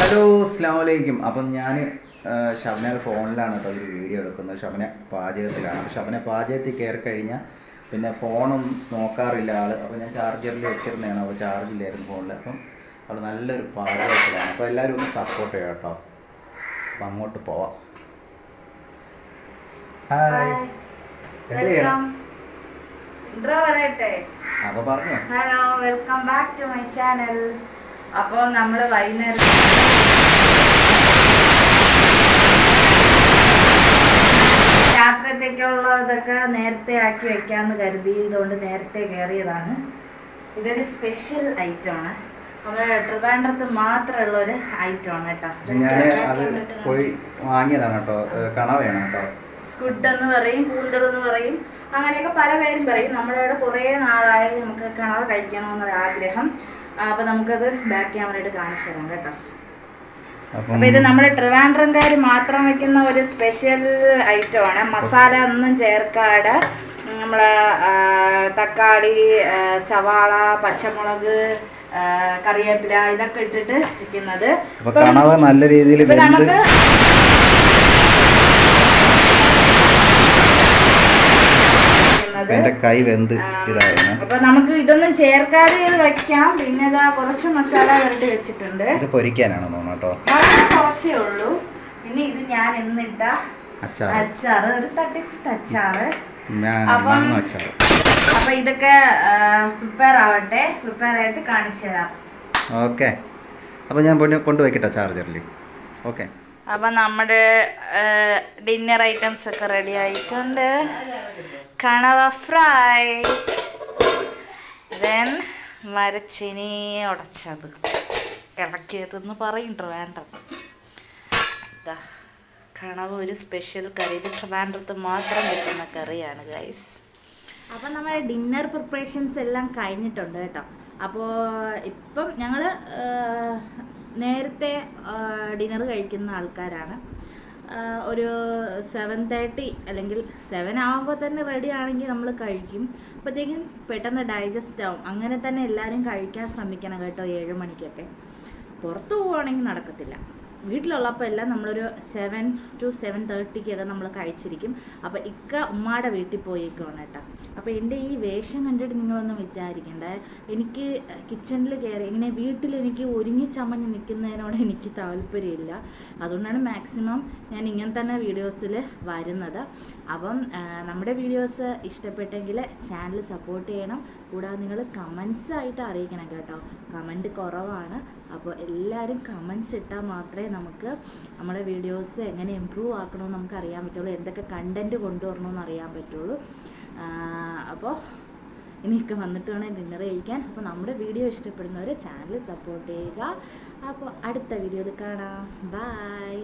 Hello അസ്ലാമലൈക്കും അപ്പം ഞാൻ ഷബന ഫോണിലാണ് കേട്ടോ ഒരു വീഡിയോ എടുക്കുന്നത്. ഷബന പാചകത്തിലാണ്. അപ്പം ഷബന പാചകത്തിൽ കയറി കഴിഞ്ഞാൽ പിന്നെ ഫോണും നോക്കാറില്ല ആൾ അപ്പോൾ ഞാൻ ചാർജറിൽ വെച്ചിരുന്നതാണ്. അപ്പോൾ ചാർജില്ലായിരുന്നു ഫോണിൽ. അപ്പം അവൾ നല്ലൊരു പാചകത്തിലാണ്. അപ്പോൾ എല്ലാവരും ഒന്ന് സപ്പോർട്ട് ചെയ്യാം കേട്ടോ. അപ്പം അങ്ങോട്ട് പോവാം. ഹായ് എന്ത് ചെയ്യണം? അപ്പോൾ പറഞ്ഞു. Hello welcome back to my channel അപ്പോൾ നമ്മൾ വൈകുന്നേരം യാത്രത്തേക്കുള്ളതൊക്കെ നേരത്തെ ആക്കി വെക്കാമെന്ന് കരുതി ഇതുകൊണ്ട് നേരത്തെ കയറിയതാണ് ഇതൊരു സ്പെഷ്യൽ ഐറ്റമാണ് നമ്മുടെ ട്രിവാൻഡ്രത്ത് മാത്രമുള്ള ഒരു ഐറ്റമാണ് കേട്ടോ. ഞാൻ അത് പോയി വാങ്ങിയതാണ് കേട്ടോ. കണവയാണ് കേട്ടോ. സ്കുഡ് എന്ന് പറയും എന്ന് പറയും. അങ്ങനെയൊക്കെ പല പേരും പറയും. നമ്മുടെ ഇവിടെ കുറേ നാളായി നമുക്ക് കണവ് കഴിക്കണമെന്നൊരു ആഗ്രഹം ആ, അപ്പൊ നമുക്കത് ബാക്ക് ക്യാമറയായിട്ട് കാണിച്ചു തരാം കേട്ടോ. അപ്പം ഇത് നമ്മുടെ ട്രിവാൻഡ്രംകാർ മാത്രം വെക്കുന്ന ഒരു സ്പെഷ്യൽ ഐറ്റം ആണ്. മസാല ഒന്നും ചേർക്കാതെ നമ്മൾ തക്കാളി സവാള പച്ചമുളക് കറിവേപ്പില ഇതൊക്കെ ഇട്ടിട്ട് വെക്കുന്നത്. അപ്പോൾ നല്ല രീതിയിൽ നമുക്ക് വെക്കുന്നത്. എന്റെ കൈ വെന്ത് ഇതായിരുന്നു. അപ്പൊ നമുക്ക് ഇതൊന്നും ചേർക്കാതെ ഇത് വെക്കാം പിന്നെ ഇതാ കുറച്ച് മസാല വെറുതെ വെച്ചിട്ടുണ്ട്. ഇത് പൊരിക്കാനാണ് തോന്നുന്നു കേട്ടോ. കുറച്ചേ ഉള്ളൂ. പിന്നെ ഇത് ഞാൻ എന്നിട്ട അച്ചാർ ഒരു തട്ടിക്കുട്ട് അച്ചാറ്. അപ്പൊ ഇതൊക്കെ പ്രിപ്പയർ ആവട്ടെ. പ്രിപ്പയർ ആയിട്ട് കാണിച്ചു തരാം ഓക്കെ. അപ്പോൾ ഞാൻ കൊണ്ടുപോയിക്കട്ടെ കൊണ്ടുവയ്ക്കട്ടെ ചാർജറിൽ ഓക്കെ. അപ്പൊ നമ്മുടെ ഡിന്നർ ഐറ്റംസ് ഒക്കെ റെഡി ആയിട്ടുണ്ട്. കണവ ഫ്രൈ ദെൻ മരച്ചിനി ഉടച്ചത്. ഇളക്കിയതെന്ന് പറയും വേണ്ടത് കണവ ഒരു സ്പെഷ്യൽ കറി. ഇത് ട്രിവാൻഡ്രത്ത് മാത്രം കിട്ടുന്ന കറിയാണ് ഗൈസ് അപ്പം നമ്മുടെ ഡിന്നർ പ്രിപ്പറേഷൻസ് എല്ലാം കഴിഞ്ഞിട്ടുണ്ട് കേട്ടോ. അപ്പോൾ ഇപ്പം ഞങ്ങൾ നേരത്തെ ഡിന്നർ കഴിക്കുന്ന ആൾക്കാരാണ്. ഒരു സെവൻ തേർട്ടി അല്ലെങ്കിൽ സെവൻ ആകുമ്പോൾ തന്നെ റെഡി ആണെങ്കിൽ നമ്മൾ കഴിക്കും. അപ്പോഴത്തേക്കും പെട്ടെന്ന് ഡൈജസ്റ്റ് ആവും. അങ്ങനെ തന്നെ എല്ലാവരും കഴിക്കാൻ ശ്രമിക്കണം കേട്ടോ ഏഴ് മണിക്കൊക്കെ. പുറത്ത് പോവുകയാണെങ്കിൽ നടക്കത്തില്ല. വീട്ടിലുള്ളപ്പോൾ എല്ലാം നമ്മളൊരു സെവൻ ടു സെവൻ തേർട്ടിക്കൊക്കെ നമ്മൾ കഴിച്ചിരിക്കും. അപ്പോൾ ഇക്ക ഉമ്മാടെ വീട്ടിൽ പോയേക്കുവാണ് കേട്ടോ. അപ്പോൾ എന്റെ ഈ വേഷം കണ്ടിട്ട് നിങ്ങളൊന്നും വിചാരിക്കണ്ടേ. എനിക്ക് കിച്ചണിൽ കയറി ഇങ്ങനെ വീട്ടിൽ എനിക്ക് ഒരുങ്ങി ചമഞ്ഞ് നിൽക്കുന്നതിനോട് എനിക്ക് താല്പര്യമില്ല. അതുകൊണ്ടാണ് മാക്സിമം ഞാൻ ഇങ്ങനെ തന്നെ വീഡിയോസിൽ വരുന്നത്. അപ്പം നമ്മുടെ വീഡിയോസ് ഇഷ്ടപ്പെട്ടെങ്കിൽ ചാനൽ സപ്പോർട്ട് ചെയ്യണം. കൂടാതെ നിങ്ങൾ കമൻസ് ആയിട്ട് അറിയിക്കണം കേട്ടോ. കമന്റ് കുറവാണ്. അപ്പോൾ എല്ലാവരും കമൻസ് ഇട്ടാൽ മാത്രമേ നമുക്ക് നമ്മുടെ വീഡിയോസ് എങ്ങനെ ഇമ്പ്രൂവ് ആക്കണമെന്ന് നമുക്ക് അറിയാൻ പറ്റുള്ളൂ. എന്തൊക്കെ കണ്ടന്റ് കൊണ്ടുവരണമെന്ന് അറിയാൻ പറ്റുള്ളൂ. അപ്പോൾ ഇനിയൊക്കെ വന്നിട്ട് വേണം ഡിന്നർ കഴിക്കാൻ. അപ്പോൾ നമ്മുടെ വീഡിയോ ഇഷ്ടപ്പെടുന്നവർ ചാനൽ സപ്പോർട്ട് ചെയ്യുക. അപ്പോൾ അടുത്ത വീഡിയോയിൽ കാണാം. ബൈ